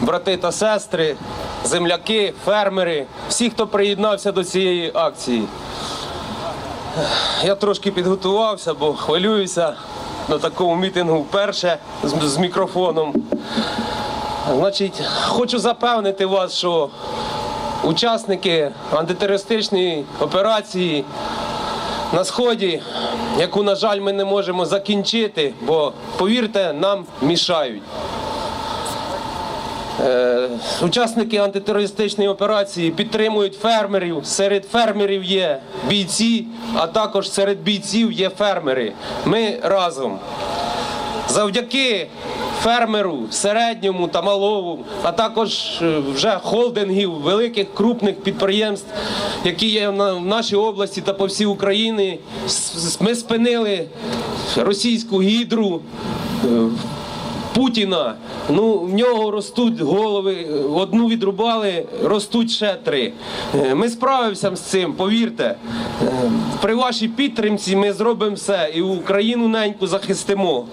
брати та сестри, земляки, фермери, всі, хто приєднався до цієї акції. Я трошки підготувався, бо хвилююся на такому мітингу вперше з, з мікрофоном. Значить, хочу запевнити вас, що учасники антитерористичної операції на сході, яку, на жаль, ми не можемо закінчити, бо повірте, нам мішають. Е, Учасники антитерористичної операції підтримують фермерів. Серед фермерів є бійці, а також серед бійців є фермери. Ми разом. Завдяки фермеру, середньому та малому, а також е, вже холдингів, великих крупних підприємств, які є в нашій області та по всій Україні, ми спинили російську гідру. Путіна, ну в нього ростуть голови, одну відрубали, ростуть ще три. Е, Ми справимося з цим, повірте. Е, При вашій підтримці ми зробимо все і Україну неньку захистимо.